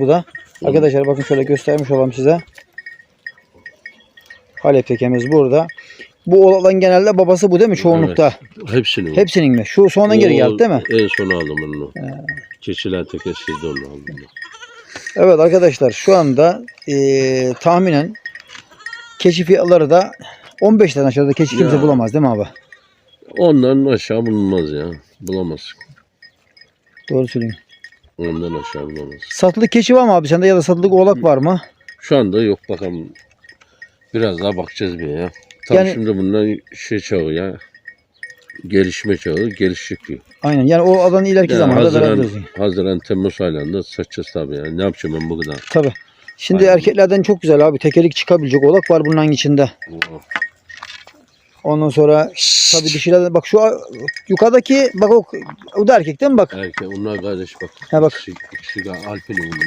Bu da. Arkadaşlar bakın şöyle göstermiş olalım size. Halep tekemiz burada. Bu oğlan genelde babası bu değil mi çoğunlukta? Hepsini. Hepsinin mi? Şu sondan geri geldi değil mi? En son aldım onu. Keçiler tekesiydi onu aldım. Evet arkadaşlar şu anda eee, tahminen keçi fiyatları da 15 tane aşağıda keçi kimse Ya. bulamaz değil mi abi? Ondan aşağı bulunmaz ya. Bulamazsın. Doğru söylüyorsun. Ondan aşağı bulamaz. Satılık keçi var mı abi sende ya da satılık oğlak var mı? Şu anda yok bakalım. Biraz daha bakacağız bir ya. Tabii Yani- şimdi bundan şey çağı ya. Gelişme çağı gelişecek diyor. Aynen yani o alanı ileriki Yani zamanda Haziran. Haziran, Temmuz aylarında satacağız tabii yani. Ne yapacağım ben bu kadar? Tabii. Şimdi Aynen. erkeklerden çok güzel abi. Tekelik çıkabilecek oğlak var bunun içinde. Ondan sonra tabii dişilerden bak şu yukarıdaki bak o, o da erkek değil mi bak? Erkek onlar kardeş bak. Ha bak. İkisi, ikisi de Alp'in bunlar.